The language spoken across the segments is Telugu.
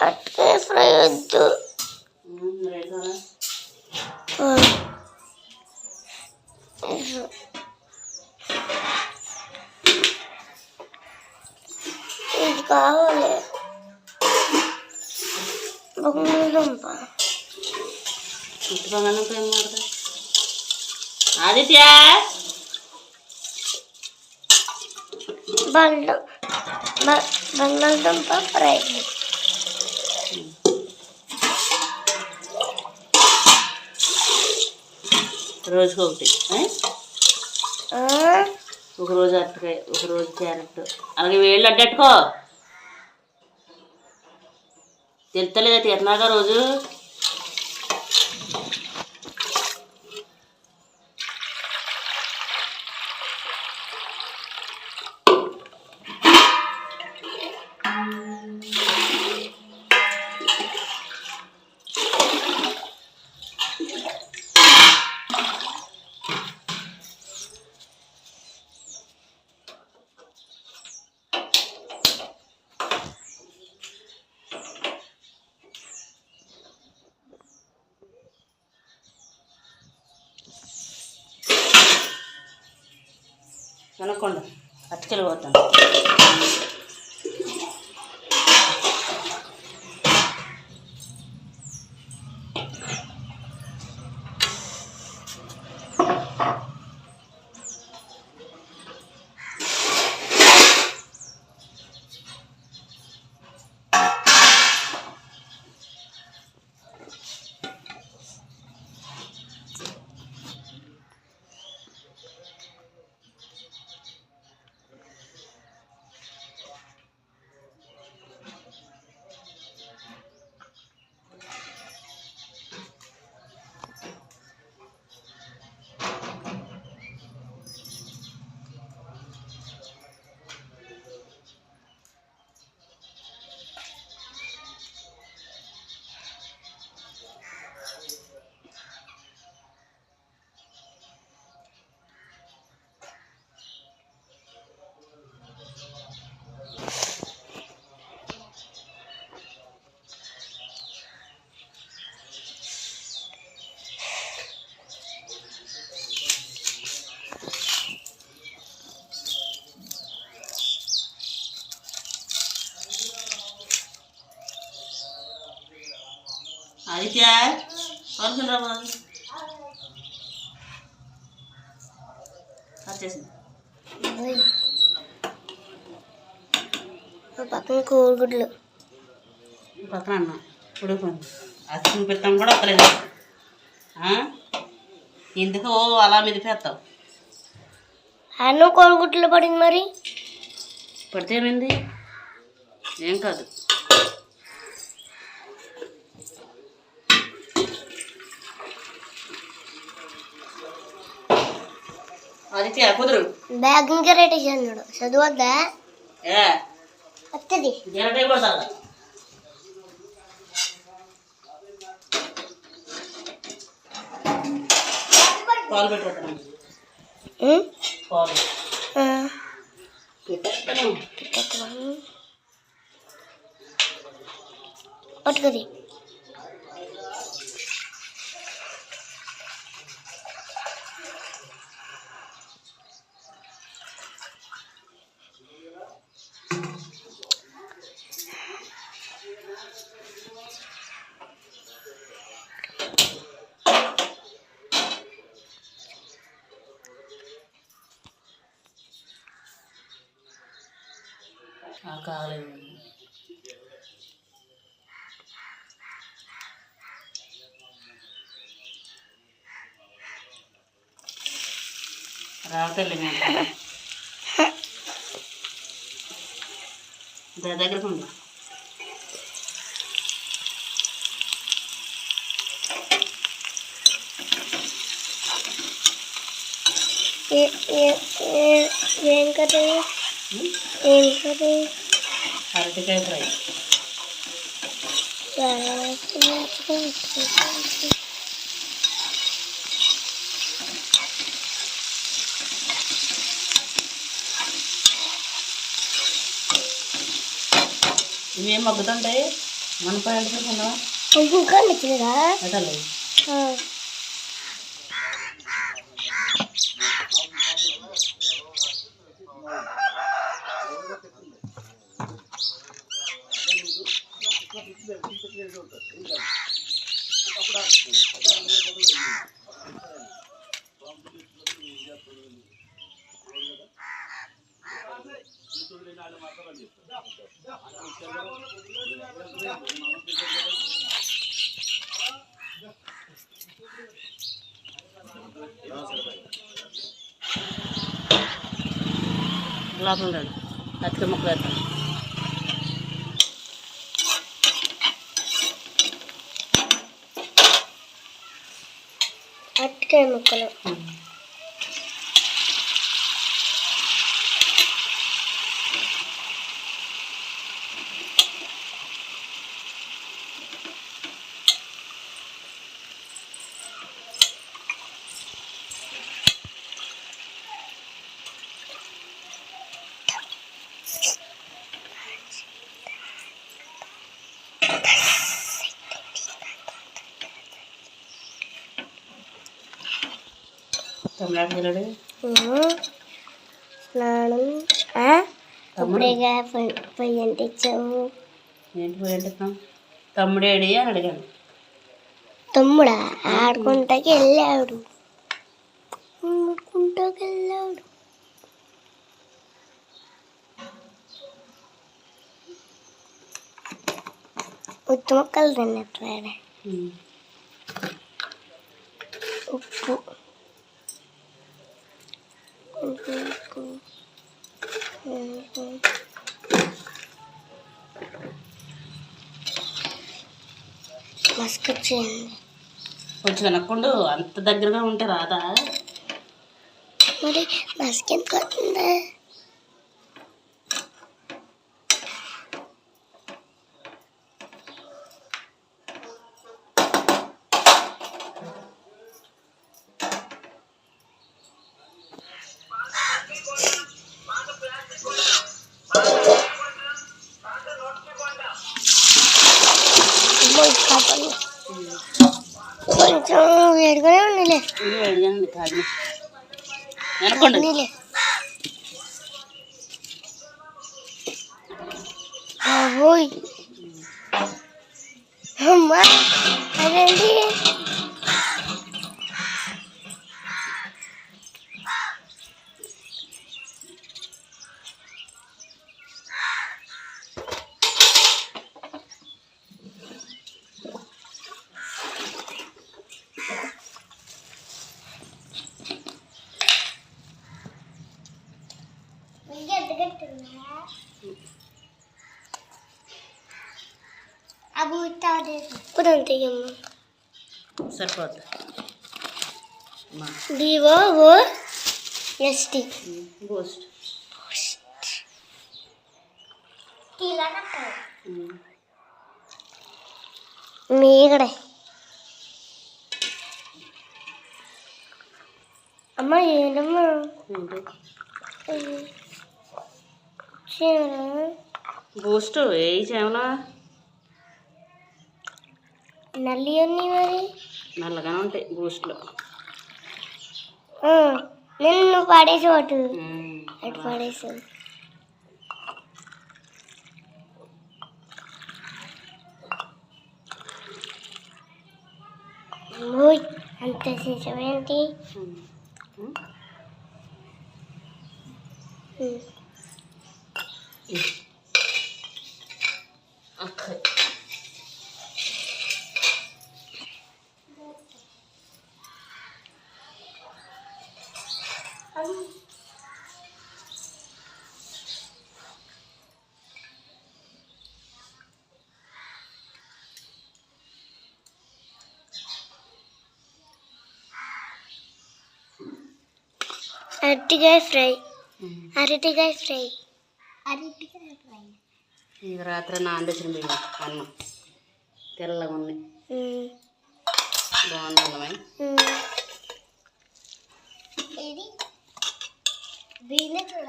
అట్టే ఫ్రై వద్దు ఆ. ఇది కావాలి బంగాళదుంప బంగాళదుంప ఏం మాడతా ఆదిత్య బండ బంగాళదుంప ఫ్రై రోజుకి ఒకటి ఏ? ఆ, ఒక రోజు అరటికాయ ఒక రోజు క్యారెట్. అలాగే వేళ్ళు అడ్డట్టుకో. తెలుస్తలేదా తిన్నాగా రోజు? ಅನ್ಕೊಂಡು ಹತ್ತು ಕಿಲೋ ಹೋಗ್ತಾನೆ ఓయ్. ఆ పక్కన కోడిగుడ్లు. పక్కన అన్న. ఉడిపోయింది అది చూపిస్తాం కూడా వస్తలేదు? ఎందుకు అలా మెదిపేస్తావు. అన్ను కోడిగుడ్లు పడింది మరి. పడితే ఏమైంది? ఏం కాదు. ఆదిత్య కుదురు బ్యాగ్ ఇంకా రేట్ అన్నాడు చదవద్దా? ఏ? వస్తుంది కొడతాను. పాలు పెట్టుకుంటాను. పాలు. పట్టుకది. కాలేదు రావటల్లి మేము దా దగ్గరకు ఉండు. ఏం ఏ- అరటికాయ ఫ్రై. ఇవి ఏం మగ్గుతుంటాయి మన పైన చూసుకున్నావా లోపల ఉండండి. అతిక ముక్కలు వేస్తాను అట్టుకాయ ముక్కలు. తమిళనాడు జిల్లాడు ఉమ్. స్నానం ఆ? ఇప్పుడేగా పొయ్యి పొయ్యి అంటించావు ఏంటి పోయి అంటున్నాం తమ్ముడేడి అని అడిగాను తమ్ముడా ఆడుకుంటాకి వెళ్ళాడు ఆడుకుంటాకి వెళ్ళాడు ఉత్తు మొక్కలు తిన్నట్టు కొంచెం వెనక్కుండు. అంత దగ్గరగా ఉంటే రాదా? మరి మస్కెంత നിനക്കുണ്ട് പോയി. അമ്മ അതെന്തിയെ ఇప్పుడు తీయమ్మ సరిపోద్ది మా డివో ఓ ఎస్టీ బూస్ట్ మీగడే అమ్మ ఏంటమ్మా ఏంటి చీమరా బూస్ట్ ఏ చేమలా నల్లి అన్ని మరి? నల్లగానే ఉంటాయి బూస్ట్లో. ఆ, నిన్ను పడేసి అటు అటు పడేసి. అంత శిశమేంటి అరటికాయ ఫ్రై అరటికాయ ఫ్రై అరటికాయ ఫ్రై ఇక రాత్రి నానబెట్టిన బియ్యం అన్నం తెల్లగా ఉన్నాయి బాగుంది అన్నమే ఇది వీళ్ళే చూడ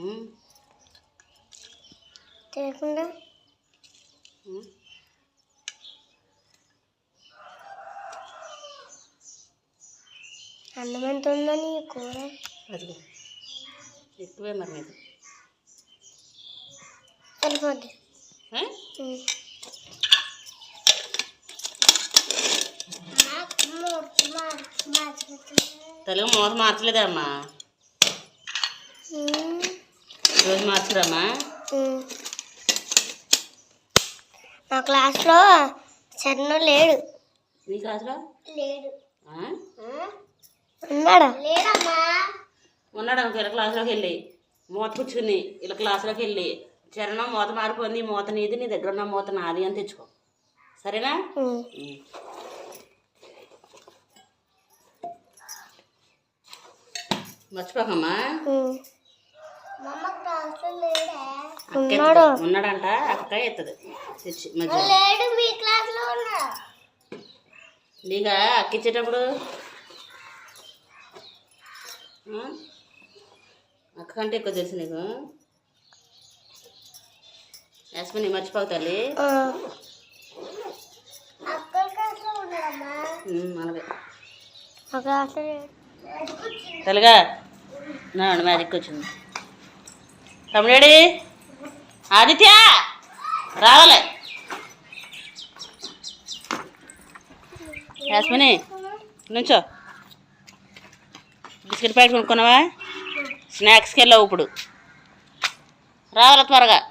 ఉమ్. తేకుండా. అన్నం ఎంత ఉందని కూర అదిగో ఎక్కువే మరి నీకు సరిపోద్ది. తెలుగు మూత మార్చలేదమ్మా. రోజు మార్చరమ్మా ఉమ్. మా క్లాస్లో చరణ్ లేడు. నీ క్లాసులో? లేడు. ఆ? ఉన్నాడా? లేడమ్మా. ఉన్నాడు? ఇలా క్లాసులోకి వెళ్ళి. మూత కూర్చుని ఇలా క్లాసులోకి వెళ్ళి. చరణం మూత మారిపోయింది. మూత నీది నీ దగ్గర ఉన్న మూత నాది అని తెచ్చుకో. సరేనా. మర్చిపోకమ్మా. ఉన్నాడు. ఉన్నాడంట. అక్క ఎత్తది తెచ్చి మధ్య లేడు మీ క్లాస్లో ఉన్నా? నీగా అక్క ఇచ్చేటప్పుడు? అక్క కంటే ఎక్కువ తెలుసు నీకు. యాస్మిని మర్చిపోకు తల్లి. అలాగే తెలుగా నా మ్యాజిక్ వచ్చింది. తమ్ముడేడి ఆదిత్య రావాలి. యాస్మిని నుంచో. Biscuit packet కొనుక్కున్నావా? స్నాక్స్కి వెళ్ళావు ఇప్పుడు. రావాలి త్వరగా?